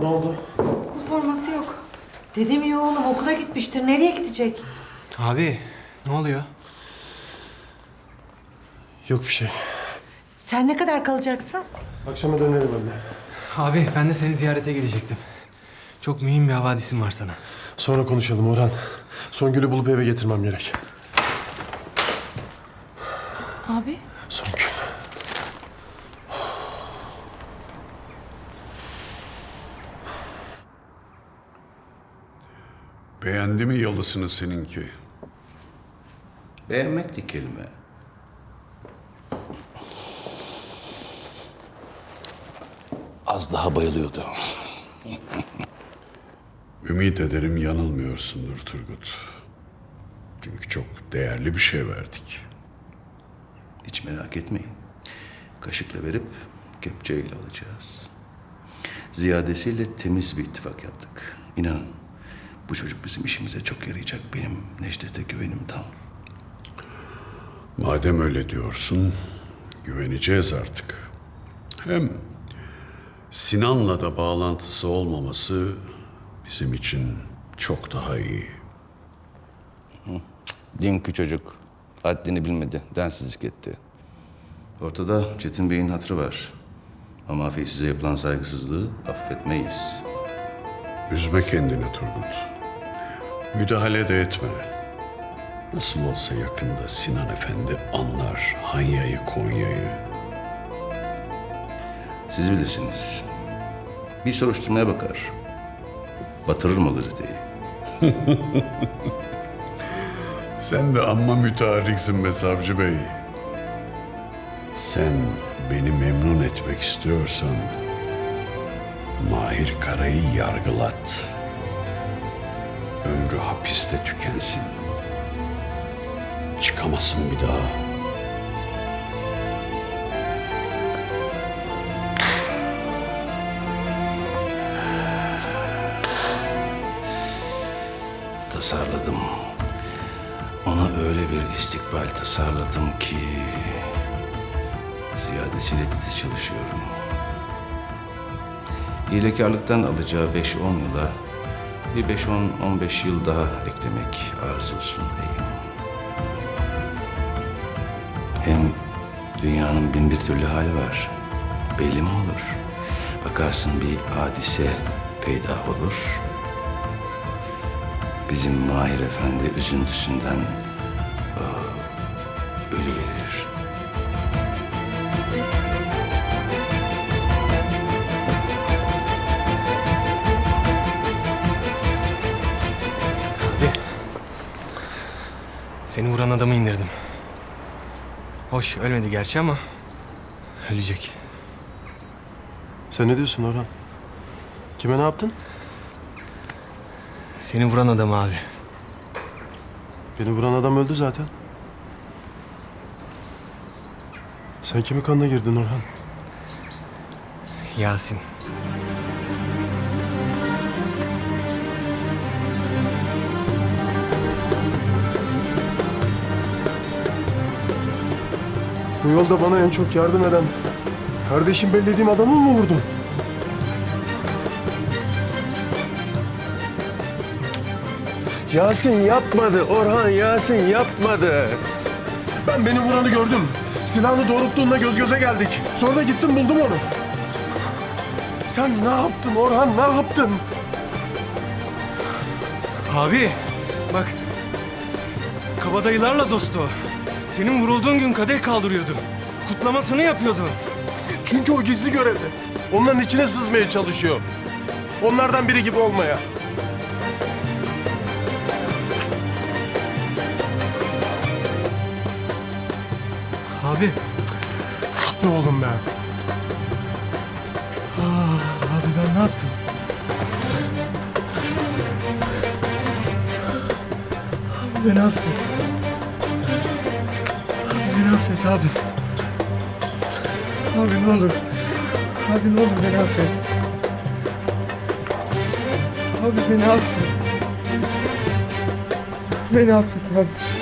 Ne oldu? Okul forması yok. Dedim ya oğlum okula gitmiştir. Nereye gidecek? Abi ne oluyor? Yok bir şey. Sen ne kadar kalacaksın? Akşama dönerim anne. Abi ben de seni ziyarete gelecektim. Çok mühim bir havadisim var sana. Sonra konuşalım Orhan. Songül'ü bulup eve getirmem gerek. Beğendi mi yalısını seninki? Beğenmek de kelime. Az daha bayılıyordu. Ümit ederim yanılmıyorsundur Turgut. Çünkü çok değerli bir şey verdik. Hiç merak etmeyin. Kaşıkla verip kepçeyle alacağız. Ziyadesiyle temiz bir ittifak yaptık. İnanın bu çocuk bizim işimize çok yarayacak. Benim Necdet'e güvenim tam. Madem öyle diyorsun, güveneceğiz artık. Hem Sinan'la da bağlantısı olmaması bizim için çok daha iyi. Dünkü çocuk haddini bilmedi, densizlik etti. Ortada Çetin Bey'in hatırı var. Ama Afi size yapılan saygısızlığı affetmeyiz. Üzme kendini Turgut. Müdahale de etme. Nasıl olsa yakında Sinan Efendi anlar Hanya'yı Konya'yı. Siz bilirsiniz. Bir soruşturmaya bakar. Batırırım o gazeteyi. Sen de amma müteharriksin be savcı bey. Sen beni memnun etmek istiyorsan Mahir Kara'yı yargılat. Ömrü hapiste tükensin. Çıkamasın bir daha. tasarladım. Ona öyle bir istikbal tasarladım ki... Ziyadesiyle titiz çalışıyorum. Hilekarlıktan alacağı 5-10 yıla bir 5-10-15 yıl daha eklemek arzusundayım. Hem dünyanın bin bir türlü hali var. Belli mi olur? Bakarsın bir hadise peyda olur. Bizim Mahir Efendi üzüntüsünden Seni vuran adamı indirdim. Hoş ölmedi gerçi ama ölecek. Sen ne diyorsun Orhan? Kime ne yaptın? Seni vuran adam abi. Beni vuran adam öldü zaten. Sen kimin kanına girdin Orhan? Yasin. Bu yolda bana en çok yardım eden, kardeşim bellediğim adamı mı vurdun? Yasin yapmadı Orhan, Yasin yapmadı. Ben beni vuranı gördüm. Silahını doğrulttuğunda göz göze geldik. Sonra gittim buldum onu. Sen ne yaptın Orhan, ne yaptın? Abi bak kabadayılarla dostu. Senin vurulduğun gün kadeh kaldırıyordu. Kutlamasını yapıyordu. Çünkü o gizli görevde. Onların içine sızmaya çalışıyor. Onlardan biri gibi olmaya. Abi Ah be oğlum be. Ah, abi ben ne yaptım? Abi beni affet. Beni affet abi. Abi ne olur. Abi ne olur beni affet. Abi beni affet. Beni affet abi.